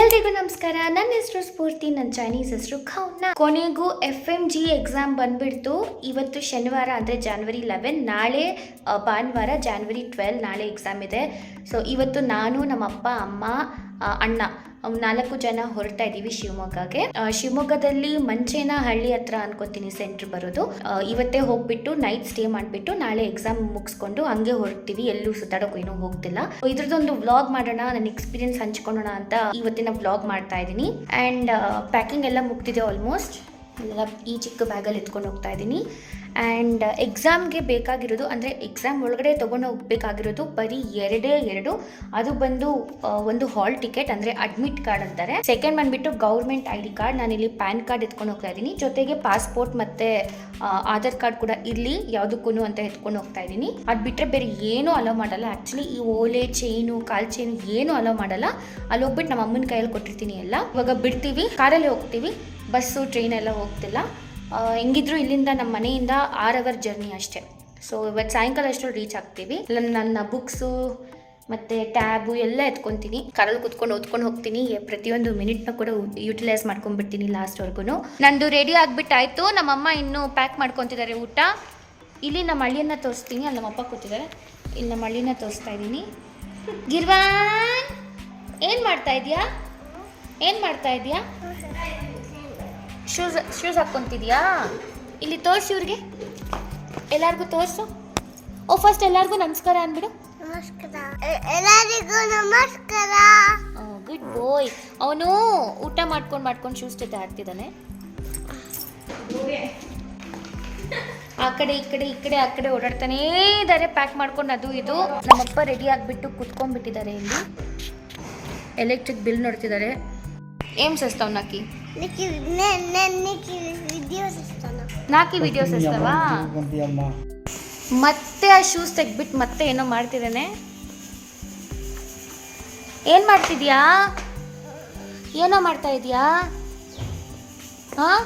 ಎಲ್ರಿಗೂ ನಮಸ್ಕಾರ. ನನ್ನ ಹೆಸರು ಸ್ಫೂರ್ತಿ, ನನ್ನ ಚೈನೀಸ್ ಹೆಸರು ಖೌನ. ಕೊನೆಗೂ ಎಫ್ ಎಂ ಜಿ ಎಕ್ಸಾಮ್ ಬಂದ್ಬಿಡ್ತು. ಇವತ್ತು ಶನಿವಾರ ಅಂದರೆ ಜಾನ್ವರಿ ಲೆವೆನ್ ನಾಳೆ ಭಾನುವಾರ ಜಾನ್ವರಿ ಟ್ವೆಲ್ ನಾಳೆ ಎಕ್ಸಾಮ್ ಇದೆ. ಸೊ ಇವತ್ತು ನಾನು ನಮ್ಮ ಅಪ್ಪ ಅಮ್ಮ ಅಣ್ಣ ನಾಲ್ಕು ಜನ ಹೊರಟಾ ಇದ್ದೀವಿ ಶಿವಮೊಗ್ಗಗೆ. ಶಿವಮೊಗ್ಗದಲ್ಲಿ ಮಂಚೇನ ಹಳ್ಳಿ ಹತ್ರ ಅನ್ಕೋತೀನಿ ಸೆಂಟ್ರ್ ಬರೋದು. ಇವತ್ತೇ ಹೋಗ್ಬಿಟ್ಟು ನೈಟ್ ಸ್ಟೇ ಮಾಡಿಬಿಟ್ಟು ನಾಳೆ ಎಕ್ಸಾಮ್ ಮುಗಿಸ್ಕೊಂಡು ಹಂಗೆ ಹೊರಡ್ತೀವಿ. ಎಲ್ಲೂ ಸುತ್ತಾಡೋಕೆ ಏನೂ ಹೋಗ್ತಿಲ್ಲ. ಇದ್ರದ್ದೊಂದು ವ್ಲಾಗ್ ಮಾಡೋಣ, ನನ್ನ ಎಕ್ಸ್ಪೀರಿಯನ್ಸ್ ಹಂಚ್ಕೊಳ್ಳೋಣ ಅಂತ ಇವತ್ತಿನ ವ್ಲಾಗ್ ಮಾಡ್ತಾ ಇದ್ದೀನಿ ಆ್ಯಂಡ್ ಪ್ಯಾಕಿಂಗ್ ಎಲ್ಲ ಮುಗ್ದಿದೆ ಆಲ್ಮೋಸ್ಟ್ ಎಲ್ಲ ಈ ಚಿಕ್ಕ ಬ್ಯಾಗಲ್ಲಿ ಎತ್ಕೊಂಡು ಹೋಗ್ತಾ ಇದ್ದೀನಿ ಆ್ಯಂಡ್ ಎಕ್ಸಾಮ್ಗೆ ಬೇಕಾಗಿರೋದು ಅಂದರೆ ಎಕ್ಸಾಮ್ ಒಳಗಡೆ ತೊಗೊಂಡು ಹೋಗ್ಬೇಕಾಗಿರೋದು ಬರೀ ಎರಡೇ ಎರಡು. ಅದು ಬಂದು ಒಂದು ಹಾಲ್ ಟಿಕೆಟ್ ಅಂದರೆ ಅಡ್ಮಿಟ್ ಕಾರ್ಡ್ ಅಂತಾರೆ. ಸೆಕೆಂಡ್ ಬಂದುಬಿಟ್ಟು ಗೌರ್ಮೆಂಟ್ ಐ ಡಿ ಕಾರ್ಡ್ ನಾನಿಲ್ಲಿ ಪ್ಯಾನ್ ಕಾರ್ಡ್ ಎತ್ಕೊಂಡು ಹೋಗ್ತಾ ಇದ್ದೀನಿ. ಜೊತೆಗೆ ಪಾಸ್ಪೋರ್ಟ್ ಮತ್ತು ಆಧಾರ್ ಕಾರ್ಡ್ ಕೂಡ ಇರಲಿ ಯಾವುದಕ್ಕೂ ಅಂತ ಎತ್ಕೊಂಡು ಹೋಗ್ತಾ ಇದ್ದೀನಿ. ಅದು ಬಿಟ್ಟರೆ ಬೇರೆ ಏನೂ ಅಲೋ ಮಾಡಲ್ಲ. ಆ್ಯಕ್ಚುಲಿ ಈ ಓಲೆ ಚೈನು ಕಾಲ್ ಚೈನು ಏನೂ ಅಲೋ ಮಾಡಲ್ಲ. ಅಲ್ಲಿ ಹೋಗ್ಬಿಟ್ಟು ನಮ್ಮ ಅಮ್ಮನ ಕೈಯಲ್ಲಿ ಕೊಟ್ಟಿರ್ತೀನಿ ಎಲ್ಲ. ಇವಾಗ ಬಿಡ್ತೀವಿ, ಕಾರಲ್ಲಿ ಹೋಗ್ತೀವಿ. ಬಸ್ಸು ಟ್ರೈನೆಲ್ಲ ಹೋಗ್ತಿಲ್ಲ. ಹೆಂಗಿದ್ರು ಇಲ್ಲಿಂದ ನಮ್ಮ ಮನೆಯಿಂದ ಆರ್ ಅವರ್ ಜರ್ನಿ ಅಷ್ಟೇ. ಸೊ ಇವತ್ತು ಸಾಯಂಕಾಲ ಅಷ್ಟರಲ್ಲಿ ರೀಚ್ ಆಗ್ತೀವಿ. ನನ್ನ ಬುಕ್ಸು ಮತ್ತು ಟ್ಯಾಬು ಎಲ್ಲ ಎತ್ಕೊತೀನಿ. ಕಾರಲ್ಲಿ ಕುತ್ಕೊಂಡು ಓದ್ಕೊಂಡು ಹೋಗ್ತೀನಿ. ಪ್ರತಿಯೊಂದು ಮಿನಿಟ್ನ ಕೂಡ ಯುಟಿಲೈಸ್ ಮಾಡ್ಕೊಂಡ್ಬಿಡ್ತೀನಿ ಲಾಸ್ಟ್ವರೆಗೂ ನಂದು ರೆಡಿ ಆಗಿಬಿಟ್ಟಾಯಿತು. ನಮ್ಮಮ್ಮ ಇನ್ನೂ ಪ್ಯಾಕ್ ಮಾಡ್ಕೊತಿದ್ದಾರೆ ಊಟ. ಇಲ್ಲಿ ನಮ್ಮ ಹಳ್ಳಿಯನ್ನ ತೋರಿಸ್ತೀನಿ. ಅಲ್ಲಿ ನಮ್ಮಪ್ಪ ಕೂತಿದ್ದಾರೆ ಇಲ್ಲಿ ನಮ್ಮ ಹಳ್ಳಿನ ತೋರಿಸ್ತಾ ಇದ್ದೀನಿ. ಗಿರ್ವಾನ್, ಏನು ಮಾಡ್ತಾ ಇದೀಯಾ? ಏನು ಮಾಡ್ತಾ ಇದೀಯಾ? ಶೂಸ್ ಶೂಸ್ ಹಾಕ್ಕೊತಿದ್ಯಾ? ಇಲ್ಲಿ ತೋರಿಸಿ ಇವ್ರಿಗೆ. ಎಲ್ಲರಿಗೂ ತೋರಿಸು. ಓ ಫಸ್ಟ್ ಎಲ್ಲರಿಗೂ ನಮಸ್ಕಾರ ಅಂದ್ಬಿಡು. ನಮಸ್ಕಾರ. ಎಲ್ಲರಿಗೂ ನಮಸ್ಕಾರ. ಗುಡ್ ಬಾಯ್ ಅವನು ಊಟ ಮಾಡ್ಕೊಂಡು ಮಾಡ್ಕೊಂಡು ಶೂಸ್ ಜೊತೆ ಆಡ್ತಿದ್ದಾನೆ. ಆ ಕಡೆ ಈ ಕಡೆ ಈ ಕಡೆ ಆ ಕಡೆ ಓಡಾಡ್ತಾನೇ ಇದ್ದಾರೆ ಪ್ಯಾಕ್ ಮಾಡ್ಕೊಂಡು ಅದು ಇದು. ನಮ್ಮಪ್ಪ ರೆಡಿ ಆಗಿಬಿಟ್ಟು ಕುತ್ಕೊಂಡ್ಬಿಟ್ಟಿದ್ದಾರೆ ಇಲ್ಲಿ. ಎಲೆಕ್ಟ್ರಿಕ್ ಬಿಲ್ ನೋಡ್ತಿದ್ದಾರೆ. ಏಮ್ ಸಸ್ತಾವ್ ನಾಕಿ ನಿಕ್ಕಿ ನೆನ್ನೆ ನೆ- ನಿಕ್ಕಿ ವಿಡಿಯೋಸ್ ಇಷ್ಟನ ನಾಕಿ ವಿಡಿಯೋಸ್ ಇಷ್ಟವಾ ಮತ್ತೆ ಆ ಶೂಸ್ ತೆಗ್ಬಿಟ್ಟು ಮತ್ತೆ ಏನೋ ಮಾಡ್ತಿದ್ದಾನೆ? ಏನು ಮಾಡ್ತಿದ್ಯಾ? ಏನೋ ಮಾಡ್ತಾ ಇದೀಯಾ? ಹಾಂ?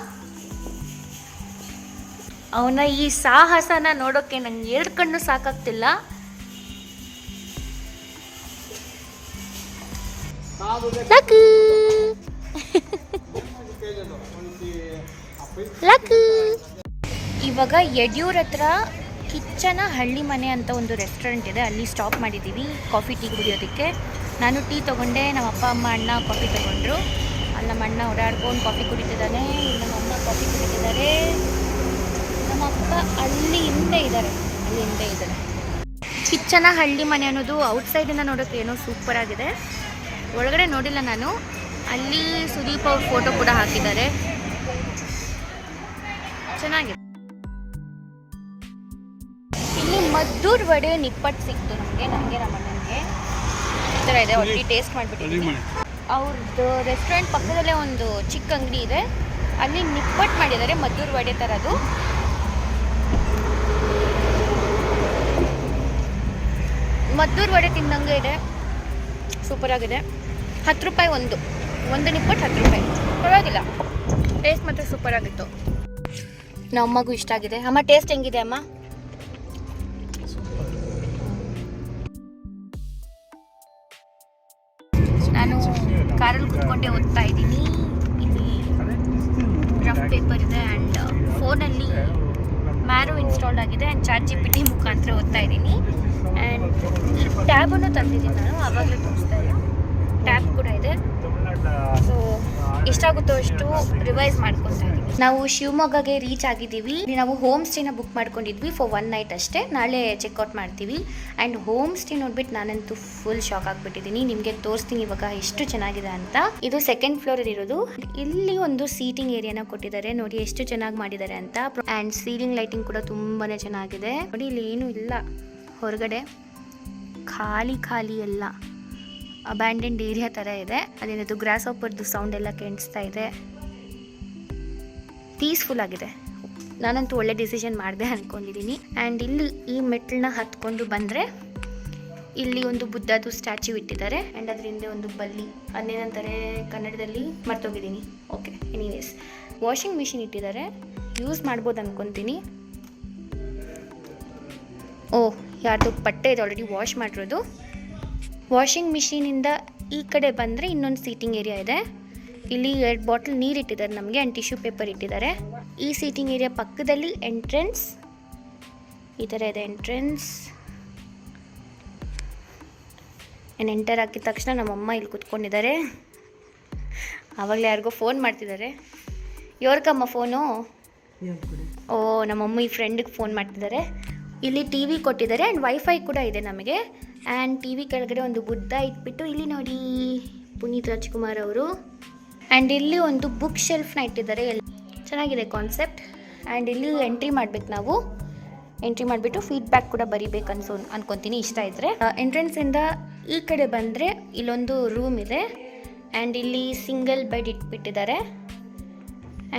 ಅವನ ಈ ಸಾಹಸನ ನೋಡೋಕೆ ನಂಗೆ ಎರಡು ಕಣ್ಣು ಸಾಕಾಗ್ತಿಲ್ಲ. ಲಕ್ಕು ಇವಾಗ ಯಡಿಯೂರ್ ಹತ್ರ ಕಿಚ್ಚನ ಹಳ್ಳಿ ಮನೆ ಅಂತ ಒಂದು ರೆಸ್ಟೋರೆಂಟ್ ಇದೆ. ಅಲ್ಲಿ ಸ್ಟಾಪ್ ಮಾಡಿದ್ದೀವಿ. ಕಾಫಿ ಟೀ ಕುಡಿಯೋದಕ್ಕೆ. ನಾನು ಟೀ ತೊಗೊಂಡೆ. ನಮ್ಮ ಅಪ್ಪ ಅಮ್ಮ, ಅಣ್ಣ ಕಾಫಿ ತೊಗೊಂಡ್ರು. ಅಲ್ಲಿ ನಮ್ಮ ಅಣ್ಣ ಓಡಾಡ್ಕೊಂಡು ಕಾಫಿ ಕುಡಿತಿದ್ದಾನೆ. ನಮ್ಮ ಅಮ್ಮ ಕಾಫಿ ಕುಡಿತಿದ್ದಾರೆ. ನಮ್ಮ ಅಪ್ಪ ಅಲ್ಲಿ ಹಿಂದೆ ಇದ್ದಾರೆ. ಅಲ್ಲಿ ಹಿಂದೆ ಇದ್ದಾರೆ. ಕಿಚ್ಚನ ಹಳ್ಳಿ ಮನೆ ಅನ್ನೋದು ಔಟ್ಸೈಡಿಂದ ನೋಡೋಕ್ಕೆ ಏನೋ ಸೂಪರ್ ಆಗಿದೆ. ಒಳಗಡೆ ನೋಡಿಲ್ಲ ನಾನು. ಅಲ್ಲಿ ಸುದೀಪ್ ಅವ್ರ ಫೋಟೋ ಕೂಡ ಹಾಕಿದ್ದಾರೆ. ಚೆನ್ನಾಗಿದೆ. ಇಲ್ಲಿ ಮದ್ದೂರ್ ವಡೆ ನಿಪ್ಪಟ್ಟು ಸಿಕ್ತು ನಮಗೆ ನನಗೆ ನಮ್ಮ ಅಣ್ಣನಿಗೆ ಈ ಥರ ಇದೆ ಆಲ್ರೆಡಿ ಟೇಸ್ಟ್ ಮಾಡಿಬಿಟ್ಟಿದ್ದೀನಿ. ಅವ್ರದ್ದು ರೆಸ್ಟೋರೆಂಟ್ ಪಕ್ಕದಲ್ಲೇ ಒಂದು ಚಿಕ್ಕ ಅಂಗಡಿ ಇದೆ. ಅಲ್ಲಿ ನಿಪ್ಪಟ್ಟು ಮಾಡಿದ್ದಾರೆ ಮದ್ದೂರ್ ವಡೆ ಥರದ್ದು ಮದ್ದೂರ್ ವಡೆ ತಿಂದಂಗೆ ಇದೆ. ಸೂಪರಾಗಿದೆ ಹತ್ತು ರೂಪಾಯಿ ಒಂದು. ಒಂದು ನಿಪ್ಪಟ್ಟು ಹತ್ತು ರೂಪಾಯಿ. ಪರವಾಗಿಲ್ಲ. ಟೇಸ್ಟ್ ಮಾತ್ರ ಸೂಪರ್ ಆಗಿತ್ತು. ನಮ್ಮ ಇಷ್ಟ ಆಗಿದೆ. ಅಮ್ಮ ಟೇಸ್ಟ್ ಹೆಂಗಿದೆ ಅಮ್ಮ? ನಾನು ಕಾರಲ್ಲಿ ಕುತ್ಕೊಂಡೆ ಓದ್ತಾ ಇದ್ದೀನಿ. ಇಲ್ಲಿ ರಫ್ ಪೇಪರ್ ಇದೆ ಆ್ಯಂಡ್ ಫೋನಲ್ಲಿ ಮ್ಯಾರು ಇನ್ಸ್ಟಾಲ್ ಆಗಿದೆ ಆ್ಯಂಡ್ ಚಾರ್ಜಿ ಪಿ ಟಿ ಮುಖಾಂತರ ಓದ್ತಾ ಇದ್ದೀನಿ. ಆ್ಯಂಡ್ ಟ್ಯಾಬನ್ನು ತಂದಿದ್ದೀನಿ ನಾನು, ಆವಾಗಲೇ ತೋರಿಸ್ತಾ ಇದ್ದೀನಿ ಟ್ಯಾಬ್ ಕೂಡ ಇದೆ ಸೊ ಎಷ್ಟಾಗುತ್ತೋ ಅಷ್ಟು ರಿವೈಸ್ ಮಾಡ್ಕೊತಾ ಇದ್ದೀವಿ. ನಾವು ಶಿವಮೊಗ್ಗಗೆ ರೀಚ್ ಆಗಿದ್ದೀವಿ. ನಾವು ಹೋಮ್ ಸ್ಟೇನ ಬುಕ್ ಮಾಡ್ಕೊಂಡಿದ್ವಿ ಫಾರ್ ಒನ್ ನೈಟ್ ಅಷ್ಟೇ. ನಾಳೆ ಚೆಕ್ಔಟ್ ಮಾಡ್ತೀವಿ. ಆ್ಯಂಡ್ ಹೋಮ್ ಸ್ಟೇ ನೋಡ್ಬಿಟ್ಟು ನಾನಂತೂ ಫುಲ್ ಶಾಕ್ ಆಗಿಬಿಟ್ಟಿದ್ದೀನಿ. ನಿಮಗೆ ತೋರಿಸ್ತೀನಿ ಇವಾಗ ಎಷ್ಟು ಚೆನ್ನಾಗಿದೆ ಅಂತ. ಇದು ಸೆಕೆಂಡ್ ಫ್ಲೋರ್ ಇರೋದು. ಇಲ್ಲಿ ಒಂದು ಸೀಟಿಂಗ್ ಏರಿಯಾನ ಕೊಟ್ಟಿದ್ದಾರೆ. ನೋಡಿ ಎಷ್ಟು ಚೆನ್ನಾಗಿ ಮಾಡಿದ್ದಾರೆ ಅಂತ. ಆ್ಯಂಡ್ ಸೀಲಿಂಗ್ ಲೈಟಿಂಗ್ ಕೂಡ ತುಂಬಾನೇ ಚೆನ್ನಾಗಿದೆ. ನೋಡಿ ಇಲ್ಲಿ ಏನು ಇಲ್ಲ. ಹೊರಗಡೆ ಖಾಲಿ ಖಾಲಿ ಎಲ್ಲ. ಅಬ್ಯಾಂಡೆಂಡ್ ಏರಿಯಾ ಥರ ಇದೆ. ಅದೇನದು ಗ್ರಾಸ್ ಆಪರ್ದು ಸೌಂಡ್ ಎಲ್ಲ ಕೇಳಿಸ್ತಾ ಇದೆ. ಪೀಸ್ಫುಲ್ ಆಗಿದೆ. ನಾನಂತೂ ಒಳ್ಳೆ ಡಿಸಿಷನ್ ಮಾಡಿದೆ ಅಂದ್ಕೊಂಡಿದ್ದೀನಿ ಆ್ಯಂಡ್ ಇಲ್ಲಿ ಈ ಮೆಟ್ಲನ್ನ ಹತ್ಕೊಂಡು ಬಂದರೆ ಇಲ್ಲಿ ಒಂದು ಬುದ್ಧದು ಸ್ಟ್ಯಾಚ್ಯೂ ಇಟ್ಟಿದ್ದಾರೆ. ಆ್ಯಂಡ್ ಅದ್ರ ಹಿಂದೆ ಒಂದು ಬಲ್ಲಿ. ಅದನ್ನೇನಂತಾರೆ ಕನ್ನಡದಲ್ಲಿ ಮರ್ತೋಗಿದ್ದೀನಿ. ಓಕೆ ಎನಿವೇಸ್ ವಾಷಿಂಗ್ ಮಿಷಿನ್ ಇಟ್ಟಿದ್ದಾರೆ. ಯೂಸ್ ಮಾಡ್ಬೋದು ಅಂದ್ಕೊತೀನಿ ಓಹ್, ಯಾರ್ದು ಬಟ್ಟೆ ಇದೆ ಆಲ್ರೆಡಿ ವಾಶ್ ಮಾಡಿರೋದು. ವಾಷಿಂಗ್ ಮಿಷಿನಿಂದ ಈ ಕಡೆ ಬಂದರೆ ಇನ್ನೊಂದು ಸೀಟಿಂಗ್ ಏರಿಯಾ ಇದೆ. ಇಲ್ಲಿ ಎರಡು ಬಾಟಲ್ ನೀರು ಇಟ್ಟಿದ್ದಾರೆ ನಮಗೆ ಆ್ಯಂಡ್ ಟಿಶ್ಯೂ ಪೇಪರ್ ಇಟ್ಟಿದ್ದಾರೆ. ಈ ಸೀಟಿಂಗ್ ಏರಿಯಾ ಪಕ್ಕದಲ್ಲಿ ಎಂಟ್ರೆನ್ಸ್, ಈ ಥರ ಇದೆ ಎಂಟ್ರೆನ್ಸ್. ಏನು ಎಂಟರ್ ಹಾಕಿದ ತಕ್ಷಣ ನಮ್ಮಮ್ಮ ಇಲ್ಲಿ ಕೂತ್ಕೊಂಡಿದ್ದಾರೆ. ಆವಾಗಲೇ ಯಾರಿಗೋ ಫೋನ್ ಮಾಡ್ತಿದ್ದಾರೆ. ಯೋರ್ಕಮ್ಮ ಫೋನು? ಓ, ನಮ್ಮಮ್ಮ ಈ ಫ್ರೆಂಡಿಗೆ ಫೋನ್ ಮಾಡ್ತಿದ್ದಾರೆ. ಇಲ್ಲಿ ಟಿ ವಿ ಕೊಟ್ಟಿದ್ದಾರೆ, ಆ್ಯಂಡ್ ವೈಫೈ ಕೂಡ ಇದೆ ನಮಗೆ. ಆ್ಯಂಡ್ ಟಿ ವಿ ಕೆಳಗಡೆ ಒಂದು ಬುದ್ಧ ಇಟ್ಬಿಟ್ಟು ಇಲ್ಲಿ ನೋಡಿ, ಪುನೀತ್ ರಾಜ್ಕುಮಾರ್ ಅವರು. ಆ್ಯಂಡ್ ಇಲ್ಲಿ ಒಂದು ಬುಕ್ ಶೆಲ್ಫ್ನ ಇಟ್ಟಿದ್ದಾರೆ. ಎಲ್ಲಿ ಚೆನ್ನಾಗಿದೆ ಕಾನ್ಸೆಪ್ಟ್ ಆ್ಯಂಡ್ ಇಲ್ಲಿ ಎಂಟ್ರಿ ಮಾಡ್ಬೇಕು ನಾವು. ಎಂಟ್ರಿ ಮಾಡಿಬಿಟ್ಟು ಫೀಡ್ಬ್ಯಾಕ್ ಕೂಡ ಬರಿಬೇಕು ಅನ್ಸೋ ಅನ್ಕೊತೀನಿ, ಇಷ್ಟ ಇದ್ದರೆ ಎಂಟ್ರೆನ್ಸಿಂದ ಈ ಕಡೆ ಬಂದರೆ ಇಲ್ಲೊಂದು ರೂಮ್ ಇದೆ. ಆ್ಯಂಡ್ ಇಲ್ಲಿ ಸಿಂಗಲ್ ಬೆಡ್ ಇಟ್ಬಿಟ್ಟಿದ್ದಾರೆ.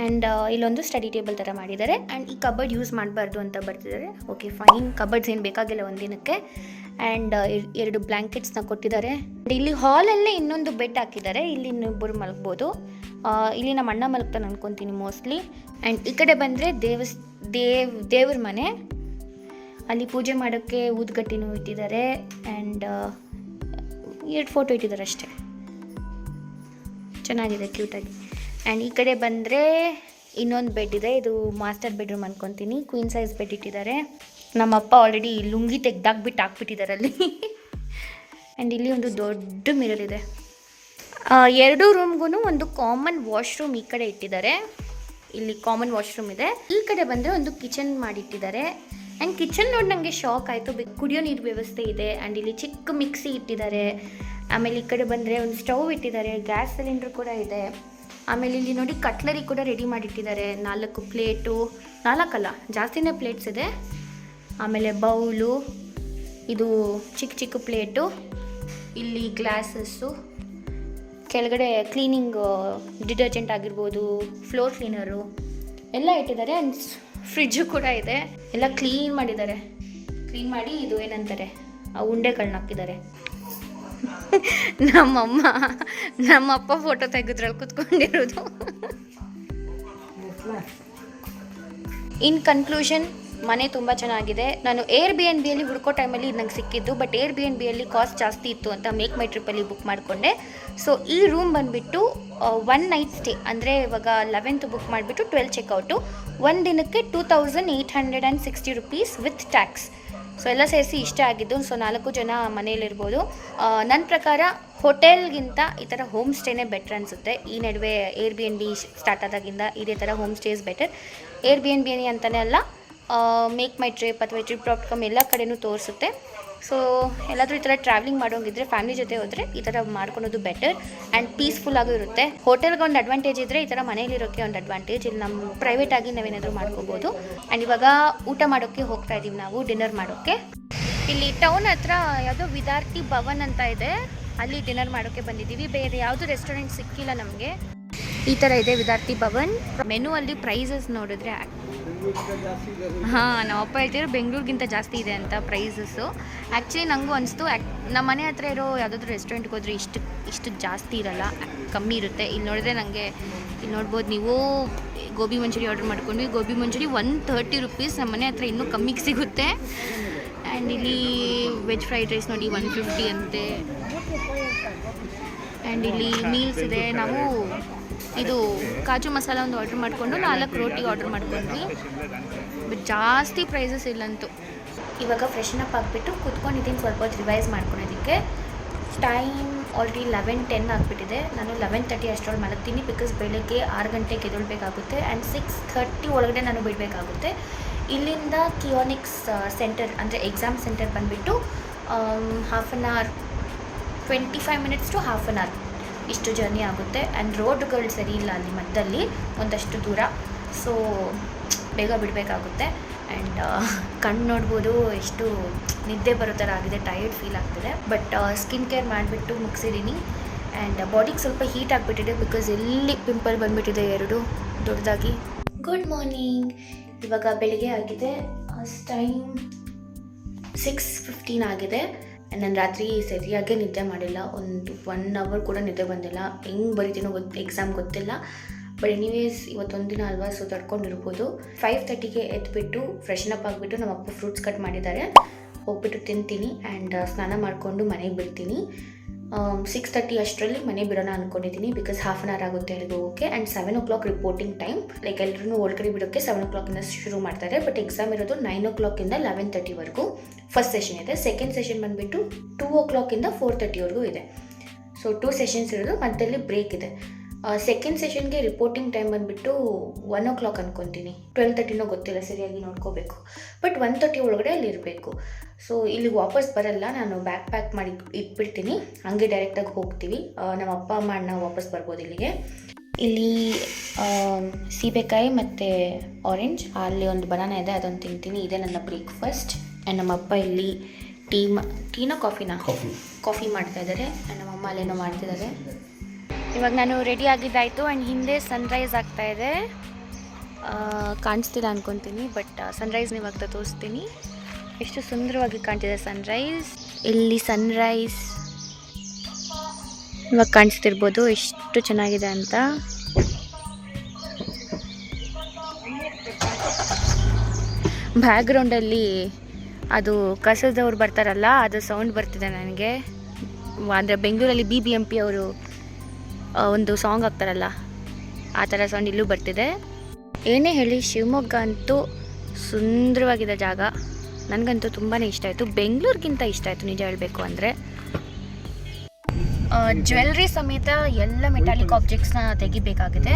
ಆ್ಯಂಡ್ ಇಲ್ಲೊಂದು ಸ್ಟಡಿ ಟೇಬಲ್ ಥರ ಮಾಡಿದ್ದಾರೆ. ಆ್ಯಂಡ್ ಈ ಕಬರ್ಡ್ ಯೂಸ್ ಮಾಡಬಾರ್ದು ಅಂತ ಬರ್ತಿದ್ದಾರೆ ಓಕೆ ಫೈನ್ ಕಬರ್ಡ್ಸ್ ಏನು ಬೇಕಾಗಿಲ್ಲ ಒಂದಿನಕ್ಕೆ. ಆ್ಯಂಡ್ ಎರಡು ಬ್ಲ್ಯಾಂಕೆಟ್ಸ್ನ ಕೊಟ್ಟಿದ್ದಾರೆ. ಇಲ್ಲಿ ಹಾಲಲ್ಲೇ ಇನ್ನೊಂದು ಬೆಡ್ ಹಾಕಿದ್ದಾರೆ. ಇಲ್ಲಿ ಇನ್ನೊಬ್ಬರು ಮಲಗ್ಬೋದು. ಇಲ್ಲಿ ನಮ್ಮ ಅಣ್ಣ ಮಲಗ್ತಾನೆ ಅನ್ಕೊತೀನಿ ಮೋಸ್ಟ್ಲಿ ಆ್ಯಂಡ್ ಈ ಕಡೆ ಬಂದರೆ ದೇವಸ್, ದೇವ್, ದೇವ್ರ ಮನೆ. ಅಲ್ಲಿ ಪೂಜೆ ಮಾಡೋಕ್ಕೆ ಊದ್ಗಟ್ಟಿನೂ ಇಟ್ಟಿದ್ದಾರೆ. ಆ್ಯಂಡ್ ಎರಡು ಫೋಟೋ ಇಟ್ಟಿದ್ದಾರೆ ಅಷ್ಟೇ. ಚೆನ್ನಾಗಿದೆ ಕ್ಯೂಟಾಗಿ ಆ್ಯಂಡ್ ಈ ಕಡೆ ಬಂದರೆ ಇನ್ನೊಂದು ಬೆಡ್ ಇದೆ. ಇದು ಮಾಸ್ಟರ್ ಬೆಡ್ರೂಮ್ ಅನ್ಕೊತೀನಿ. ಕ್ವೀನ್ ಸೈಜ್ ಬೆಡ್ ಇಟ್ಟಿದ್ದಾರೆ. ನಮ್ಮಪ್ಪ ಆಲ್ರೆಡಿ ಲುಂಗಿ ತೆಗ್ದಾಕ್ಬಿಟ್ಟು ಹಾಕ್ಬಿಟ್ಟಿದ್ದಾರೆ ಅಲ್ಲಿ ಆ್ಯಂಡ್ ಇಲ್ಲಿ ಒಂದು ದೊಡ್ಡ ಮಿರಲ್ ಇದೆ. ಎರಡು ರೂಮ್ಗೂ ಒಂದು ಕಾಮನ್ ವಾಶ್ರೂಮ್ ಈ ಕಡೆ ಇಟ್ಟಿದ್ದಾರೆ. ಇಲ್ಲಿ ಕಾಮನ್ ವಾಶ್ರೂಮ್ ಇದೆ. ಈ ಕಡೆ ಬಂದರೆ ಒಂದು ಕಿಚನ್ ಮಾಡಿಟ್ಟಿದ್ದಾರೆ. ಆ್ಯಂಡ್ ಕಿಚನ್ ನೋಡಿ ನನಗೆ ಶಾಕ್ ಆಯಿತು. ಕುಡಿಯೋ ನೀರು ವ್ಯವಸ್ಥೆ ಇದೆ. ಆ್ಯಂಡ್ ಇಲ್ಲಿ ಚಿಕ್ಕ ಮಿಕ್ಸಿ ಇಟ್ಟಿದ್ದಾರೆ. ಆಮೇಲೆ ಈ ಕಡೆ ಬಂದರೆ ಒಂದು ಸ್ಟವ್ ಇಟ್ಟಿದ್ದಾರೆ. ಗ್ಯಾಸ್ ಸಿಲಿಂಡರ್ ಕೂಡ ಇದೆ. ಆಮೇಲೆ ಇಲ್ಲಿ ನೋಡಿ ಕಟ್ಲರಿ ಕೂಡ ರೆಡಿ ಮಾಡಿಟ್ಟಿದ್ದಾರೆ. ನಾಲ್ಕು ಪ್ಲೇಟು ನಾಲ್ಕಲ್ಲ, ಜಾಸ್ತಿನೇ ಪ್ಲೇಟ್ಸ್ ಇದೆ. ಆಮೇಲೆ ಬೌಲು ಇದು ಚಿಕ್ಕ ಚಿಕ್ಕ ಪ್ಲೇಟು ಇಲ್ಲಿ ಗ್ಲಾಸಸ್ಸು ಕೆಳಗಡೆ ಕ್ಲೀನಿಂಗ್ ಡಿಟರ್ಜೆಂಟ್ ಆಗಿರ್ಬೋದು ಫ್ಲೋರ್ ಕ್ಲೀನರು ಎಲ್ಲ ಇಟ್ಟಿದ್ದಾರೆ ಆ್ಯಂಡ್ ಫ್ರಿಜ್ಜು ಕೂಡ ಇದೆ. ಎಲ್ಲ ಕ್ಲೀನ್ ಮಾಡಿದ್ದಾರೆ. ಕ್ಲೀನ್ ಮಾಡಿ ಇದು ಏನಂತಾರೆ? ಆ ಉಂಡೆಗಳನ್ನ ಹಾಕಿದ್ದಾರೆ. ನಮ್ಮಮ್ಮ ನಮ್ಮಪ್ಪ ಫೋಟೋ ತೆಗೆದ್ರಲ್ಲಿ ಕುತ್ಕೊಂಡಿರೋದು. ಇನ್ ಕನ್ಕ್ಲೂಷನ್ ಮನೆ ತುಂಬ ಚೆನ್ನಾಗಿದೆ. ನಾನು ಏರ್ ಬಿ ಎನ್ ಬಿಯಲ್ಲಿ ಹುಡ್ಕೋ ಟೈಮಲ್ಲಿ ಇದು ನಂಗೆ ಸಿಕ್ಕಿದ್ದು ಬಟ್ ಏರ್ ಬಿ ಎನ್ ಬಿಯಲ್ಲಿ ಕಾಸ್ಟ್ ಜಾಸ್ತಿ ಇತ್ತು ಅಂತ ಮೇಕ್ ಮೈ ಟ್ರಿಪ್ಪಲ್ಲಿ ಬುಕ್ ಮಾಡಿಕೊಂಡೆ. ಸೊ ಈ ರೂಮ್ ಬಂದುಬಿಟ್ಟು ಒನ್ ನೈಟ್ ಸ್ಟೇ ಅಂದರೆ ಇವಾಗ ಲೆವೆಂತ್ ಬುಕ್ ಮಾಡಿಬಿಟ್ಟು ಟ್ವೆಲ್ ಚೆಕ್ಔಟು ಒಂದು ದಿನಕ್ಕೆ two thousand eight hundred and sixty rupees with tax so ಎಲ್ಲ ಸೇರಿಸಿ ಇಷ್ಟ ಆಗಿದ್ದು. ಸೊ ನಾಲ್ಕು ಜನ ಮನೇಲಿರ್ಬೋದು ನನ್ನ ಪ್ರಕಾರ ಹೋಟೆಲ್ಗಿಂತ ಈ ಥರ ಹೋಮ್ ಸ್ಟೇನೇ ಬೆಟ್ರ್ ಅನಿಸುತ್ತೆ. ಈ ನಡುವೆ air B N B start ಆದಾಗಿಂದ ಇದೇ ಥರ home stays better air B N B ಅಂತಲೇ ಅಲ್ಲ ಮೇಕ್ ಮೈ ಟ್ರಿಪ್ ಅಥವಾ ಟ್ರಿಪ್ ಡಾಟ್ ಕಾಮ್ ಎಲ್ಲ ಕಡೆನೂ ತೋರಿಸುತ್ತೆ. ಸೊ ಎಲ್ಲಾದರೂ ಈ ಥರ ಟ್ರಾವೆಲಿಂಗ್ ಮಾಡೋಂಗಿದ್ರೆ ಫ್ಯಾಮಿಲಿ ಜೊತೆ ಹೋದರೆ ಈ ಥರ ಮಾಡ್ಕೊಳೋದು ಬೆಟರ್ ಆ್ಯಂಡ್ ಪೀಸ್ಫುಲ್ ಆಗೂ ಇರುತ್ತೆ. ಹೋಟೆಲ್ಗೆ ಒಂದು ಅಡ್ವಾಂಟೇಜ್ ಇದ್ದರೆ ಈ ಥರ ಮನೇಲಿರೋಕ್ಕೆ ಒಂದು ಅಡ್ವಾಂಟೇಜ್ ಇಲ್ಲಿ ನಮ್ಮ ಪ್ರೈವೇಟ್ ಆಗಿ ನಾವೇನಾದರೂ ಮಾಡ್ಕೋಬೋದು. ಆ್ಯಂಡ್ ಇವಾಗ ಊಟ ಮಾಡೋಕ್ಕೆ ಹೋಗ್ತಾ ಇದ್ದೀವಿ ನಾವು ಡಿನ್ನರ್ ಮಾಡೋಕ್ಕೆ ಇಲ್ಲಿ ಟೌನ್ ಹತ್ರ ಯಾವುದೋ ವಿದಾರ್ಥಿ ಭವನ್ ಅಂತ ಇದೆ. ಅಲ್ಲಿ ಡಿನ್ನರ್ ಮಾಡೋಕ್ಕೆ ಬಂದಿದ್ದೀವಿ. ಬೇರೆ ಯಾವುದು ರೆಸ್ಟೋರೆಂಟ್ ಸಿಕ್ಕಿಲ್ಲ ನಮಗೆ. ಈ ಥರ ಇದೆ ವಿದ್ಯಾರ್ಥಿ ಭವನ್. ಮೆನು ಅಲ್ಲಿ ಪ್ರೈಸಸ್ ನೋಡಿದ್ರೆ ಹಾಂ ನಮ್ಮಪ್ಪ ಹೇಳ್ತಿದ್ರು ಬೆಂಗಳೂರಿಗಿಂತ ಜಾಸ್ತಿ ಇದೆ ಅಂತ ಪ್ರೈಸಸ್ಸು ಆ್ಯಕ್ಚುಲಿ ನನಗೂ ಅನಿಸ್ತು ನಮ್ಮ ಮನೆ ಹತ್ರ ಇರೋ ಯಾವುದಾದ್ರೂ ರೆಸ್ಟೋರೆಂಟ್ಗೆ ಹೋದರೆ ಇಷ್ಟು ಇಷ್ಟು ಜಾಸ್ತಿ ಇರಲ್ಲ, ಕಮ್ಮಿ ಇರುತ್ತೆ. ಇಲ್ಲಿ ನೋಡಿದ್ರೆ ನನಗೆ ಇಲ್ಲಿ ನೋಡ್ಬೋದು ನೀವು ಗೋಬಿ ಮಂಚೂರಿ ಆರ್ಡರ್ ಮಾಡ್ಕೊಂಡ್ವಿ. Gobi manchurian one thirty rupees ನಮ್ಮ ಮನೆ ಹತ್ರ ಇನ್ನೂ ಕಮ್ಮಿಗೆ ಸಿಗುತ್ತೆ. ಆ್ಯಂಡ್ ಇಲ್ಲಿ ವೆಜ್ ಫ್ರೈಡ್ ರೈಸ್ ನೋಡಿ ಒನ್ ಫಿಫ್ಟಿ ಅಂತೆ. ಆ್ಯಂಡ್ ಇಲ್ಲಿ ಮೀಲ್ಸ್ ಇದೆ. ನಾವು ಇದು ಕಾಜು ಮಸಾಲ ಒಂದು ಆರ್ಡ್ರ್ ಮಾಡಿಕೊಂಡು ನಾಲ್ಕು ರೋಟಿ ಆರ್ಡ್ರ್ ಮಾಡ್ಕೊಂಡ್ವಿ. ಬಟ್ ಜಾಸ್ತಿ ಪ್ರೈಸಸ್ ಇಲ್ಲಂತೂ. ಇವಾಗ ಫ್ರೆಶನ್ ಆಗಿಬಿಟ್ಟು ಕುತ್ಕೊಂಡಿದ್ದೀನಿ, ಸ್ವಲ್ಪ ಹೊತ್ತು ರಿವೈಸ್ ಮಾಡ್ಕೊಳೋದಕ್ಕೆ. ಟೈಮ್ ಆಲ್ರೆಡಿ ಲೆವೆನ್ ಟೆನ್ ಆಗಿಬಿಟ್ಟಿದೆ. ನಾನು ಲೆವೆನ್ ತರ್ಟಿ ಅಷ್ಟರಲ್ಲಿ ಮಲಗ್ತೀನಿ ಬಿಕಾಸ್ ಬೆಳಗ್ಗೆ ಆರು ಗಂಟೆಗೆ ಎದೊಳ್ಬೇಕಾಗುತ್ತೆ ಆ್ಯಂಡ್ ಸಿಕ್ಸ್ ಥರ್ಟಿ ಒಳಗಡೆ ನಾನು ಬಿಡಬೇಕಾಗುತ್ತೆ. ಇಲ್ಲಿಂದ ಕಿಯೋನಿಕ್ಸ್ ಸೆಂಟರ್ ಅಂದರೆ ಎಕ್ಸಾಮ್ ಸೆಂಟರ್ ಬಂದುಬಿಟ್ಟು half an hour twenty five minutes to half an hour ಇಷ್ಟು ಜರ್ನಿ ಆಗುತ್ತೆ. ಆ್ಯಂಡ್ ರೋಡ್ಗಳು ಸರಿ ಇಲ್ಲ ಅಲ್ಲಿ ಮಧ್ಯದಲ್ಲಿ, ಒಂದಷ್ಟು ದೂರ. ಸೊ ಬೇಗ ಬಿಡಬೇಕಾಗುತ್ತೆ. ಆ್ಯಂಡ್ ಕಣ್ಣು ನೋಡ್ಬೋದು, ಎಷ್ಟು ನಿದ್ದೆ ಬರೋ ಥರ ಆಗಿದೆ ಟೈರ್ಡ್ ಫೀಲ್ ಆಗ್ತಿದೆ. ಬಟ್ ಸ್ಕಿನ್ ಕೇರ್ ಮಾಡಿಬಿಟ್ಟು ಮುಗಿಸಿದ್ದೀನಿ ಆ್ಯಂಡ್ ಬಾಡಿಗೆ ಸ್ವಲ್ಪ ಹೀಟ್ ಆಗಿಬಿಟ್ಟಿದೆ ಬಿಕಾಸ್ ಎಲ್ಲಿ ಪಿಂಪಲ್ ಬಂದುಬಿಟ್ಟಿದೆ ಎರಡು ದೊಡ್ಡದಾಗಿ. ಗುಡ್ ಮಾರ್ನಿಂಗ್ ಇವಾಗ ಬೆಳಿಗ್ಗೆ ಆಗಿದೆ. ಟೈಮ್ ಸಿಕ್ಸ್ ಫಿಫ್ಟೀನ್ ಆಗಿದೆ. ನಾನು ರಾತ್ರಿ ಸರಿಯಾಗಿ ನಿದ್ದೆ ಮಾಡಿಲ್ಲ. ಒಂದು ಒನ್ ಅವರ್ ಕೂಡ ನಿದ್ದೆ ಬಂದಿಲ್ಲ. ಹೆಂಗೆ ಬರಿತೀನೋ ಗೊತ್ತು ಎಕ್ಸಾಮ್ ಗೊತ್ತಿಲ್ಲ. ಬಟ್ ಎನಿವೇಸ್ ಇವತ್ತೊಂದಿನ ಅಲ್ವಾ ಸೊ ತಡ್ಕೊಂಡಿರ್ಬೋದು. ಫೈವ್ ತರ್ಟಿಗೆ ಎದ್ಬಿಟ್ಟು ಫ್ರೆಶ್ ಅಪ್ ಆಗಿಬಿಟ್ಟು ನಮ್ಮ ಅಪ್ಪ ಫ್ರೂಟ್ಸ್ ಕಟ್ ಮಾಡಿದ್ದಾರೆ. ಹೋಗ್ಬಿಟ್ಟು ತಿಂತೀನಿ ಆ್ಯಂಡ್ ಸ್ನಾನ ಮಾಡಿಕೊಂಡು ಮನೆಗೆ ಬಿಡ್ತೀನಿ. ಸಿಕ್ಸ್ ತರ್ಟಿ ಅಷ್ಟರಲ್ಲಿ ಮನೆ ಬಿಡೋಣ ಅಂದ್ಕೊಂಡಿದ್ದೀನಿ ಬಿಕಾಸ್ ಹಾಫ್ ಆನ್ ಅವರ್ ಆಗುತ್ತೆ ಅಲ್ಲಿಗೆ ಹೋಗೋಕ್ಕೆ and seven o'clock reporting time like ಎಲ್ಲರೂ ಒಳಗಡೆ ಬಿಡೋಕ್ಕೆ ಸೆವೆನ್ ಓ ಕ್ಲಾಕಿಂದ ಶುರು ಮಾಡ್ತಾರೆ. ಬಟ್ ಎಕ್ಸಾಮ್ ಇರೋದು ನೈನ್ ಓ ಕ್ಲಾಕಿಂದ ಲೆವೆನ್ ತರ್ಟಿವರೆಗೂ ಫಸ್ಟ್ ಸೆಷನ್ ಇದೆ. ಸೆಕೆಂಡ್ ಸೆಷನ್ ಬಂದುಬಿಟ್ಟು ಟೂ ಓ ಕ್ಲಾಕಿಂದ ಫೋರ್ ತರ್ಟಿವರೆಗೂ ಇದೆ. ಸೊ ಟೂ ಸೆಷನ್ಸ್ ಇರೋದು ಮಧ್ಯದಲ್ಲಿ ಬ್ರೇಕ್ ಇದೆ. ಸೆಕೆಂಡ್ ಸೆಷನ್ಗೆ ರಿಪೋರ್ಟಿಂಗ್ ಟೈಮ್ ಬಂದುಬಿಟ್ಟು ಒನ್ ಓ ಕ್ಲಾಕ್ ಅಂದ್ಕೊತೀನಿ ಟ್ವೆಲ್ ತರ್ಟಿನೋ ಗೊತ್ತಿಲ್ಲ ಸರಿಯಾಗಿ ನೋಡ್ಕೋಬೇಕು. ಬಟ್ ಒನ್ ತರ್ಟಿ ಒಳಗಡೆ ಅಲ್ಲಿ ಇರಬೇಕು. ಸೊ ಇಲ್ಲಿ ವಾಪಸ್ ಬರಲ್ಲ ನಾನು ಬ್ಯಾಗ್ ಪ್ಯಾಕ್ ಮಾಡಿ ಇಟ್ಬಿಡ್ತೀನಿ. ಹಂಗೆ ಡೈರೆಕ್ಟಾಗಿ ಹೋಗ್ತೀವಿ. ನಮ್ಮ ಅಪ್ಪ ಅಮ್ಮ ಅಣ್ಣ ವಾಪಸ್ ಬರ್ಬೋದು ಇಲ್ಲಿಗೆ. ಇಲ್ಲಿ ಸೀಬೆಕಾಯಿ ಮತ್ತು ಆರೆಂಜ್ ಅಲ್ಲಿ ಒಂದು ಬನಾನ ಇದೆ ಅದೊಂದು ತಿಂತೀನಿ. ಇದೆ ನನ್ನ ಬ್ರೇಕ್ಫಾಸ್ಟ್ ಆ್ಯಂಡ್ ನಮ್ಮ ಅಪ್ಪ ಇಲ್ಲಿ ಟೀ ಮಾ ಟೀನೋ ಕಾಫಿನಾ? ಕಾಫಿ. ಕಾಫಿ ಮಾಡ್ತಾ ಇದ್ದಾರೆ ಆ್ಯಂಡ್ ನಮ್ಮ ಅಮ್ಮ ಅಲ್ಲೇನೋ ಮಾಡ್ತಿದ್ದಾರೆ ಇವಾಗ ನಾನು ರೆಡಿ ಆಗಿದ್ದಾಯಿತು ಆ್ಯಂಡ್ ಹಿಂದೆ ಸನ್ರೈಸ್ ಆಗ್ತಾ ಇದೆ. ಕಾಣಿಸ್ತಿಲ್ಲ ಅನ್ಕೊತೀನಿ ಬಟ್ ಸನ್ರೈಸ್ನ ಇವಾಗ ತೋರಿಸ್ತೀನಿ. ಎಷ್ಟು ಸುಂದರವಾಗಿ ಕಾಣ್ತಿದೆ ಸನ್ರೈಸ್ ಇಲ್ಲಿ ಸನ್ರೈಸ್ ಇವಾಗ ಕಾಣಿಸ್ತಿರ್ಬೋದು, ಎಷ್ಟು ಚೆನ್ನಾಗಿದೆ ಅಂತ. ಬ್ಯಾಕ್ಗ್ರೌಂಡಲ್ಲಿ ಅದು ಕಸದವ್ರು ಬರ್ತಾರಲ್ಲ, ಅದು ಸೌಂಡ್ ಬರ್ತಿದೆ ನನಗೆ. ಅಂದರೆ ಬೆಂಗಳೂರಲ್ಲಿ ಬಿ ಬಿ ಎಂ ಪಿ ಅವರು ಒಂದು ಸಾಂಗ್ ಹಾಕ್ತಾರಲ್ಲ, ಆ ಥರ ಸೌಂಡ್ ಇಲ್ಲೂ ಬರ್ತಿದೆ. ಏನೇ ಹೇಳಿ, ಶಿವಮೊಗ್ಗ ಅಂತೂ ಸುಂದರವಾಗಿದೆ ಜಾಗ. ನನಗಂತೂ ತುಂಬಾ ಇಷ್ಟ ಆಯಿತು. ಬೆಂಗಳೂರಿಗಿಂತ ಇಷ್ಟ ಆಯಿತು ನಿಜ ಹೇಳಬೇಕು ಅಂದರೆ. ಜ್ಯುವೆಲ್ರಿ ಸಮೇತ ಎಲ್ಲ ಮೆಟಾಲಿಕ್ ಆಬ್ಜೆಕ್ಟ್ಸ್ನ ತೆಗಿಬೇಕಾಗಿದೆ.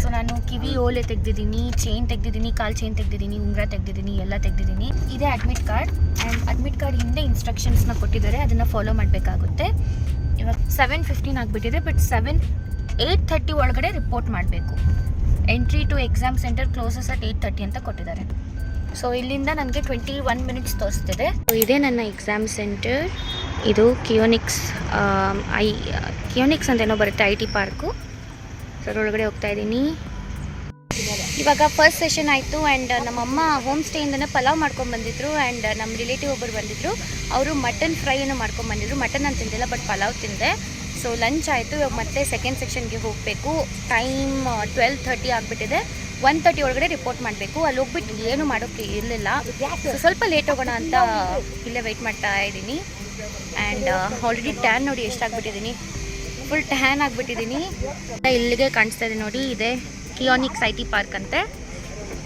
ಸೊ ನಾನು ಕಿವಿ, ಓಲೆ ತೆಗ್ದಿದ್ದೀನಿ ಚೈನ್ ತೆಗ್ದಿದ್ದೀನಿ, ಕಾಲ್ ಚೈನ್ ತೆಗ್ದಿದ್ದೀನಿ, ಉಂಗುರ ತೆಗ್ದಿದ್ದೀನಿ, ಎಲ್ಲ ತೆಗ್ದಿದ್ದೀನಿ. ಇದೇ admit card and admit card ಹಿಂದೆ ಇನ್ಸ್ಟ್ರಕ್ಷನ್ಸ್ನ ಕೊಟ್ಟಿದ್ದಾರೆ. ಅದನ್ನು ಫಾಲೋ ಮಾಡಬೇಕಾಗುತ್ತೆ. ಇವಾಗ ಸೆವೆನ್ ಫಿಫ್ಟೀನ್ ಆಗಿಬಿಟ್ಟಿದೆ ಬಟ್ ಸೆವೆನ್ ಏಯ್ಟ್ ಥರ್ಟಿ ಒಳಗಡೆ ರಿಪೋರ್ಟ್ ಮಾಡಬೇಕು. Entry to exam center closes at eight thirty ಅಂತ ಕೊಟ್ಟಿದ್ದಾರೆ. ಸೊ ಇಲ್ಲಿಂದ ನನಗೆ ಟ್ವೆಂಟಿ ಒನ್ ಮಿನಿಟ್ಸ್ ತೋರಿಸ್ತಿದೆ. ಸೊ ಇದೇ ನನ್ನ ಎಕ್ಸಾಮ್ ಸೆಂಟರ್ ಇದು ಕಿಯೋನಿಕ್ಸ್ ಐ ಕಿಯೋನಿಕ್ಸ್ ಅಂತೇನೋ ಬರುತ್ತೆ ಐ ಟಿ ಪಾರ್ಕು ಸೊ ಒಳಗಡೆ ಹೋಗ್ತಾ ಇದ್ದೀನಿ. ಇವಾಗ ಫಸ್ಟ್ ಸೆಷನ್ ಆಯಿತು ಆ್ಯಂಡ್ ನಮ್ಮಮ್ಮ ಹೋಮ್ ಸ್ಟೇಯಿಂದನೇ ಪಲಾವ್ ಮಾಡ್ಕೊಂಡು ಬಂದಿದ್ರು ಆ್ಯಂಡ್ ನಮ್ಮ ರಿಲೇಟಿವ್ ಒಬ್ಬರು ಬಂದಿದ್ರು. ಅವರು ಮಟನ್ ಫ್ರೈಯನ್ನು ಮಾಡ್ಕೊಂಡು ಬಂದಿದ್ರು. ಮಟನ್ ಅಂತ ತಿಂದಿಲ್ಲ ಬಟ್ ಪಲಾವ್ ತಿಂದೆ. ಸೊ ಲಂಚ್ ಆಯಿತು. ಇವಾಗ ಮತ್ತೆ ಸೆಕೆಂಡ್ ಸೆಕ್ಷನ್ಗೆ ಹೋಗಬೇಕು. ಟೈಮ್ ಟ್ವೆಲ್ ತರ್ಟಿ ಆಗಿಬಿಟ್ಟಿದೆ. ಒನ್ ತರ್ಟಿ ಒಳಗಡೆ ರಿಪೋರ್ಟ್ ಮಾಡಬೇಕು. ಅಲ್ಲಿ ಹೋಗ್ಬಿಟ್ಟು ಏನು ಮಾಡೋಕ್ಕೆ ಇರಲಿಲ್ಲ. ಸೊ ಸ್ವಲ್ಪ ಲೇಟ್ ಹೋಗೋಣ ಅಂತ ಇಲ್ಲೇ ವೆಯ್ಟ್ ಮಾಡ್ತಾ ಇದ್ದೀನಿ. ಆ್ಯಂಡ್ ಆಲ್ರೆಡಿ ಟ್ಯಾನ್ ನೋಡಿ ಎಷ್ಟಾಗ್ಬಿಟ್ಟಿದ್ದೀನಿ. Full tan ಆಗಿಬಿಟ್ಟಿದ್ದೀನಿ. ಇಲ್ಲಿಗೆ ಕಾಣಿಸ್ತಾ ಇದೆ ನೋಡಿ, ಇದೆ. ಕಿಯೋನಿಕ್ಸ್ ಐ ಟಿ ಪಾರ್ಕ್ ಅಂತೆ.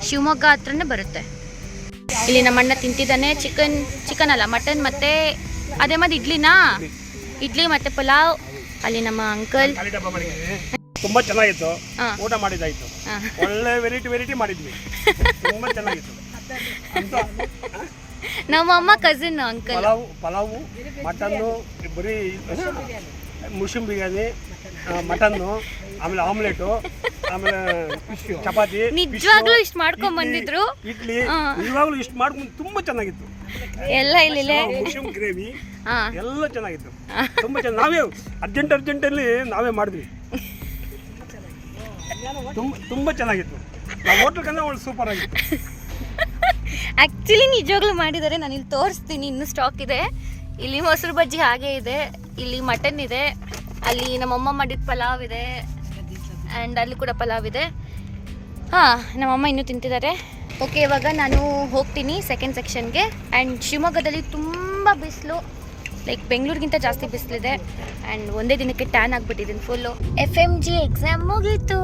ಶಿವಮೊಗ್ಗ ಹತ್ರನೇ ಬರುತ್ತೆ. ಇಲ್ಲಿ ನಮ್ಮ ಅಣ್ಣ ತಿಂತಿದ್ದಾನೆ. ಚಿಕನ್ ಚಿಕನ್ ಅಲ್ಲ ಮಟನ್ ಮತ್ತೆ ಅದೇ ಮತ್ತೆ ಇಡ್ಲಿನಾ? ಇಡ್ಲಿ ಮತ್ತೆ ಪಲಾವ್ ಅಲ್ಲಿ ನಮ್ಮ ಅಂಕಲ್. ತುಂಬಾ ಚೆನ್ನಾಗಿತ್ತು. ಊಟ ಮಾಡಿದಾಯ್ತು. ಒಳ್ಳೆ ವೆರೈಟಿ ವೆರೈಟಿ ಮಾಡಿದ್ವಿ. ತುಂಬಾ ಚೆನ್ನಾಗಿತ್ತು. ನಮ್ಮ ಅಮ್ಮ cousin uncle. Pulao pulao mutton ಬರೀ ಮುಸ್ಲಿಂ ಬಿರಿಯಾನಿ ಆ, ಮಟನ್ನು ಆಮೇಲೆ ಆಮ್ಲೆಟ್ ಆಮೇಲೆ ಚಪಾತಿ ನಿಜವಾಗ್ಲೂ ಇಷ್ಟ ಮಾಡ್ಕೊಂಡ್ ಬಂದಿದ್ರು? ಇಡ್ಲಿ. ಹಾ. ನಿಜವಾಗ್ಲೂ ಇಷ್ಟು ಮಾಡ್ಕೊಂಡು ತುಂಬಾ ಚೆನ್ನಾಗಿತ್ತು. ಎಲ್ಲ ಇಲ್ಲ ಮುಸ್ಲಿಂ ಗ್ರೇವಿ ಎಲ್ಲ ಚೆನ್ನಾಗಿತ್ತು. ತುಂಬಾ ಚೆನ್ನಾಗಿ ನಾವೇ ಅರ್ಜೆಂಟ್ ಅರ್ಜೆಂಟಲ್ಲಿ ನಾವೇ ಮಾಡಿದ್ವಿ. ತುಂಬಾ ತುಂಬ ಚೆನ್ನಾಗಿತ್ತು. ನಾವು ಹೋಟ್ಲ್ಕಂದ್ರೆ ಒಳ್ಳೆ ಸೂಪರ್ ಆಗಿತ್ತು. ಆಕ್ಚುಲಿ ನಿಜವಾಗ್ಲೂ ಮಾಡಿದ್ದಾರೆ ನಾನು ಇಲ್ಲಿ ತೋರಿಸ್ತೀನಿ ಇನ್ನೂ ಸ್ಟಾಕ್ ಇದೆ. ಇಲ್ಲಿ ಮೊಸರು ಬಜ್ಜಿ ಹಾಗೆ ಇದೆ ಇಲ್ಲಿ ಮಟನ್ ಇದೆ ಅಲ್ಲಿ ನಮ್ಮಮ್ಮ ಮಾಡಿದ ಪಲಾವ್ ಇದೆ. ಆ್ಯಂಡ್ ಅಲ್ಲಿ ಕೂಡ ಪಲಾವ್ ಇದೆ. ಹಾಂ, ನಮ್ಮಮ್ಮ ಇನ್ನೂ ತಿಂತಿದ್ದಾರೆ. ಓಕೆ ಇವಾಗ ನಾನು ಹೋಗ್ತೀನಿ ಸೆಕೆಂಡ್ ಸೆಕ್ಷನ್ಗೆ ಆ್ಯಂಡ್ ಶಿವಮೊಗ್ಗದಲ್ಲಿ ತುಂಬ ಬಿಸಿಲು. ಲೈಕ್ ಬೆಂಗಳೂರಿಗಿಂತ ಜಾಸ್ತಿ ಬಿಸಿಲಿದೆ. ಆ್ಯಂಡ್ ಒಂದೇ ದಿನಕ್ಕೆ tan ಆಗಿಬಿಟ್ಟಿದ್ದೀನಿ full F M G exam ಮುಗೀತು.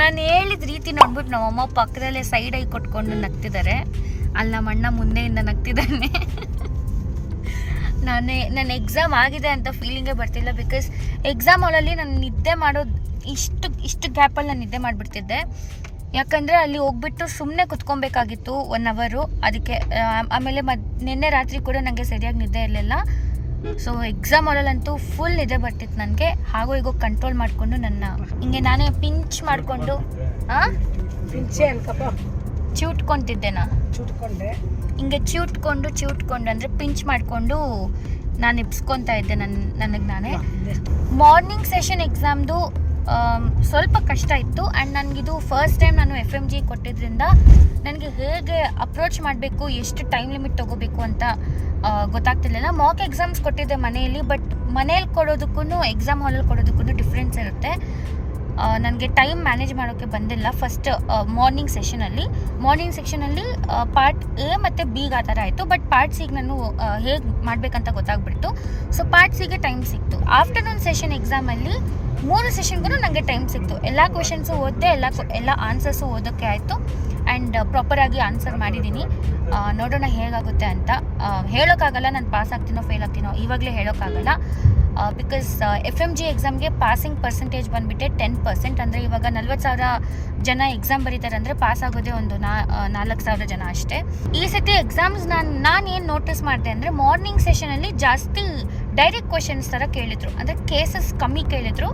ನಾನು ಹೇಳಿದ ರೀತಿ ನೋಡ್ಬಿಟ್ಟು ನಮ್ಮಮ್ಮ ಪಕ್ಕದಲ್ಲೇ ಸೈಡ್ ಆಗಿ ಕೊಟ್ಕೊಂಡು ನಗ್ತಿದ್ದಾರೆ. ಅಲ್ಲಿ ನಮ್ಮ ಅಣ್ಣ ಮುಂದೆಯಿಂದ ನಗ್ತಿದ್ದಾನೆ. ನಾನೇ ನನ್ನ ಎಕ್ಸಾಮ್ ಆಗಿದೆ ಅಂತ ಫೀಲಿಂಗೇ ಬರ್ತಿಲ್ಲ ಬಿಕಾಸ್ ಎಕ್ಸಾಮ್ ಹಾಲಲ್ಲಿ ನಾನು ನಿದ್ದೆ ಮಾಡೋದು ಇಷ್ಟು ಇಷ್ಟು ಗ್ಯಾಪಲ್ಲಿ ನಾನು ನಿದ್ದೆ ಮಾಡಿಬಿಡ್ತಿದ್ದೆ. ಯಾಕಂದರೆ ಅಲ್ಲಿ ಹೋಗ್ಬಿಟ್ಟು ಸುಮ್ಮನೆ ಕುತ್ಕೊಬೇಕಾಗಿತ್ತು ಒನ್ ಅವರು ಅದಕ್ಕೆ ಆಮೇಲೆ ಮದ್ ನಿನ್ನೆ ರಾತ್ರಿ ಕೂಡ ನನಗೆ ಸರಿಯಾಗಿ ನಿದ್ದೆ ಇರಲಿಲ್ಲ. ಸೊ ಎಕ್ಸಾಮ್ ಹಾಲಲ್ಲಂತೂ ಫುಲ್ ನಿದ್ದೆ ಬರ್ತಿತ್ತು ನನಗೆ. ಹಾಗೂ ಈಗ ಕಂಟ್ರೋಲ್ ಮಾಡಿಕೊಂಡು ನನ್ನ ಹಿಂಗೆ ನಾನೇ ಪಿಂಚ್ ಮಾಡಿಕೊಂಡು ಹಾಂ ನಾನು ನಾ. ಹಿಂಗೆ ಚಿವುಟ್ಕೊಂಡು ಚಿವುಟ್ಕೊಂಡು ಅಂದರೆ ಪಿಂಚ್ ಮಾಡಿಕೊಂಡು ನಾನು ಇಬ್ಸ್ಕೊತಾ ಇದ್ದೆ ನನ್ನ ನನಗೆ ನಾನೇ. ಮಾರ್ನಿಂಗ್ ಸೆಷನ್ ಎಕ್ಸಾಮ್ದು ಸ್ವಲ್ಪ ಕಷ್ಟ ಇತ್ತು ಆ್ಯಂಡ್ ನನಗಿದು ಫಸ್ಟ್ ಟೈಮ್ ನಾನು ಎಫ್ ಎಂ ಜಿ ಕೊಟ್ಟಿದ್ದರಿಂದ ನನಗೆ ಹೇಗೆ ಅಪ್ರೋಚ್ ಮಾಡಬೇಕು ಎಷ್ಟು ಟೈಮ್ ಲಿಮಿಟ್ ತೊಗೋಬೇಕು ಅಂತ ಗೊತ್ತಾಗ್ತಿರ್ಲಿಲ್ಲ. ಮಾಕ್ ಎಕ್ಸಾಮ್ಸ್ ಕೊಟ್ಟಿದ್ದೆ ಮನೆಯಲ್ಲಿ ಬಟ್ ಮನೇಲಿ ಕೊಡೋದಕ್ಕೂ ಎಕ್ಸಾಮ್ ಹಾಲಲ್ಲಿ ಕೊಡೋದಕ್ಕೂ ಡಿಫ್ರೆನ್ಸ್ ಇರುತ್ತೆ. ನನಗೆ ಟೈಮ್ ಮ್ಯಾನೇಜ್ ಮಾಡೋಕ್ಕೆ ಬಂದಿಲ್ಲ. ಫಸ್ಟ್ ಮಾರ್ನಿಂಗ್ ಸೆಷನಲ್ಲಿ ಮಾರ್ನಿಂಗ್ ಸೆಷನಲ್ಲಿ ಪಾರ್ಟ್ ಎ ಮತ್ತು ಬಿಗೆ ಆ ಥರ ಆಯಿತು. ಬಟ್ ಪಾರ್ಟ್ ಸಿಗೆ ನಾನು ಹೇಗೆ ಮಾಡಬೇಕಂತ ಗೊತ್ತಾಗ್ಬಿಡ್ತು. ಸೊ ಪಾರ್ಟ್ ಸಿಗೆ ಟೈಮ್ ಸಿಕ್ತು. ಆಫ್ಟರ್ನೂನ್ ಸೆಷನ್ ಎಕ್ಸಾಮಲ್ಲಿ ಮೂರು ಸೆಷನ್ಗೂ ನನಗೆ ಟೈಮ್ ಸಿಕ್ತು. ಎಲ್ಲ ಕ್ವೆಶನ್ಸು ಓದಿದೆ, ಎಲ್ಲ ಎಲ್ಲ ಆನ್ಸರ್ಸು ಓದೋಕ್ಕೆ ಆಯಿತು. ಆ್ಯಂಡ್ ಪ್ರಾಪರಾಗಿ ಆನ್ಸರ್ ಮಾಡಿದ್ದೀನಿ ನೋಡೋಣ ಹೇಗಾಗುತ್ತೆ ಅಂತ. ಹೇಳೋಕ್ಕಾಗಲ್ಲ, ನಾನು ಪಾಸ್ ಆಗ್ತೀನೋ ಫೇಲ್ ಆಗ್ತೀನೋ, ಇವಾಗಲೇ ಹೇಳೋಕ್ಕಾಗಲ್ಲ. ಬಿಕಾಸ್ ಎಫ್ ಎಂ ಜಿ ಎಕ್ಸಾಮ್ಗೆ ಪಾಸಿಂಗ್ ಪರ್ಸೆಂಟೇಜ್ ಬಂದುಬಿಟ್ಟೆ ಟೆನ್ ಪರ್ಸೆಂಟ್ ಅಂದರೆ ಇವಾಗ ನಲ್ವತ್ತು ಸಾವಿರ ಜನ ಎಕ್ಸಾಮ್ ಬರೀತಾರೆ ಅಂದರೆ ಪಾಸ್ ಆಗೋದೇ ಒಂದು ನಾ ನಾಲ್ಕು ಸಾವಿರ ಜನ ಅಷ್ಟೇ. ಈ ಸತಿ ಎಕ್ಸಾಮ್ಸ್ ನಾನು ನಾನು ನೋಟಿಸ್ ಮಾಡಿದೆ ಅಂದರೆ ಮಾರ್ನಿಂಗ್ ಸೆಷನಲ್ಲಿ ಜಾಸ್ತಿ ಡೈರೆಕ್ಟ್ ಕ್ವಶನ್ಸ್ ಥರ ಕೇಳಿದರು. ಅಂದರೆ ಕೇಸಸ್ ಕಮ್ಮಿ ಕೇಳಿದರು.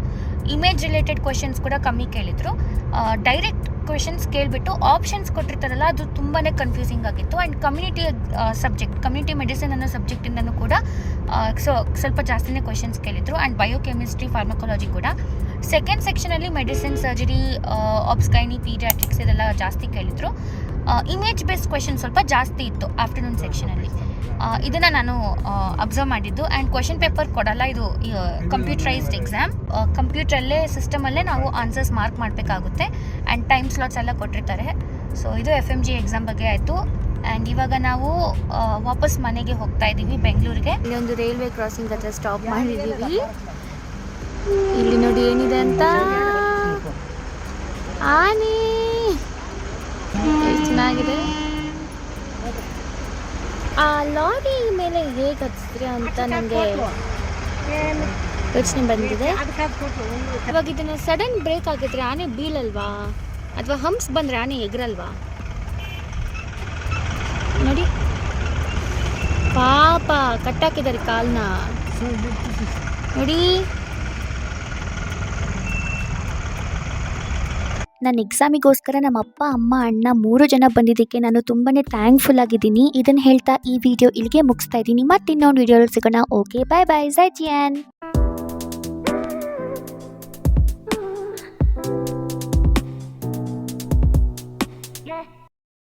ಇಮೇಜ್ ರಿಲೇಟೆಡ್ ಕ್ವಶನ್ಸ್ ಕೂಡ ಕಮ್ಮಿ ಕೇಳಿದರು. ಡೈರೆಕ್ಟ್ ಕ್ವೆಶನ್ಸ್ ಕೇಳಿಬಿಟ್ಟು ಆಪ್ಷನ್ಸ್ ಕೊಟ್ಟಿರ್ತಾರಲ್ಲ, ಅದು ತುಂಬಾ ಕನ್ಫ್ಯೂಸಿಂಗ್ ಆಗಿತ್ತು. And community subject community medicine ಅನ್ನೋ ಸಬ್ಜೆಕ್ಟಿಂದನೂ ಕೂಡ ಸೊ ಸ್ವಲ್ಪ ಜಾಸ್ತಿನೇ ಕ್ವೆಶನ್ಸ್ ಕೇಳಿದರು. ಆ್ಯಂಡ್ ಬಯೋಕೆಮಿಸ್ಟ್ರಿ ಫಾರ್ಮಕಾಲಜಿ ಕೂಡ. ಸೆಕೆಂಡ್ ಸೆಕ್ಷನಲ್ಲಿ medicine surgery obs gynae paediatrics ಇದೆಲ್ಲ ಜಾಸ್ತಿ ಕೇಳಿದರು. ಇಮೇಜ್ ಬೇಸ್ಡ್ ಕ್ವೆಶನ್ ಸ್ವಲ್ಪ ಜಾಸ್ತಿ ಇತ್ತು ಆಫ್ಟರ್ನೂನ್ ಸೆಕ್ಷನಲ್ಲಿ ಇದನ್ನು ನಾನು ಅಬ್ಸರ್ವ್ ಮಾಡಿದ್ದು. ಆ್ಯಂಡ್ ಕ್ವಶನ್ ಪೇಪರ್ ಕೊಡಲ್ಲ, ಇದು ಕಂಪ್ಯೂಟರೈಸ್ಡ್ ಎಕ್ಸಾಮ್ ಕಂಪ್ಯೂಟ್ರಲ್ಲೇ ಸಿಸ್ಟಮಲ್ಲೇ ನಾವು ಆನ್ಸರ್ಸ್ ಮಾರ್ಕ್ ಮಾಡಬೇಕಾಗುತ್ತೆ. ಆ್ಯಂಡ್ ಟೈಮ್ ಸ್ಲಾಟ್ಸ್ ಎಲ್ಲ ಕೊಟ್ಟಿರ್ತಾರೆ. ಸೊ ಇದು ಎಫ್ ಎಂ ಜಿ ಎಕ್ಸಾಮ್ ಬಗ್ಗೆ ಆಯಿತು. ಆ್ಯಂಡ್ ಇವಾಗ ನಾವು ವಾಪಸ್ ಮನೆಗೆ ಹೋಗ್ತಾ ಇದ್ದೀವಿ ಬೆಂಗಳೂರಿಗೆ. ಇಲ್ಲೊಂದು ರೈಲ್ವೆ ಕ್ರಾಸಿಂಗ್ ಹತ್ರ ಸ್ಟಾಪ್ ಮಾಡಿದ್ದೀವಿ. ಇಲ್ಲಿ ನೋಡಿ ಏನಿದೆ ಅಂತ? ಆನೆ. ಚೆನ್ನಾಗಿದೆ. ಆ ಲಾರಿ ಮೇಲೆ ಹೇಗೆ ಹತ್ತಿದ್ರೆ ಅಂತ ನನಗೆ ಯೋಚನೆ ಬಂದಿದೆ. ಇವಾಗ ಇದನ್ನ ಸಡನ್ ಬ್ರೇಕ್ ಆಗಿದ್ರೆ ಆನೆ ಬೀಳಲ್ವಾ? ಅಥವಾ ಹಂಪ್ಸ್ ಬಂದ್ರೆ ಆನೆ ಎಗರಲ್ವಾ? ನೋಡಿ. ಪಾಪ ಕಟ್ಟಾಕಿದ್ದಾರೆ ಕಾಲ್ನ. ನೋಡಿ. ನನ್ನ ಎಕ್ಸಾಮಿಗೋಸ್ಕರ ನಮ್ಮ ಅಪ್ಪ, ಅಮ್ಮ, ಅಣ್ಣ ಮೂರು ಜನ ಬಂದಿದ್ದಕ್ಕೆ ನಾನು ತುಂಬಾ ಥ್ಯಾಂಕ್ಫುಲ್ ಆಗಿದ್ದೀನಿ. ಇದನ್ನು ಹೇಳ್ತಾ ಈ ವಿಡಿಯೋ ಇಲ್ಲಿಗೆ ಮುಗಿಸ್ತಾ ಇದ್ದೀನಿ. ಮತ್ತೆ ಇನ್ನೊಂದು ವಿಡಿಯೋ ಸಿಗೋಣ. ಓಕೆ ಬಾಯ್ ಬಾಯ್ ಜೈ ಜಿಯಾನ್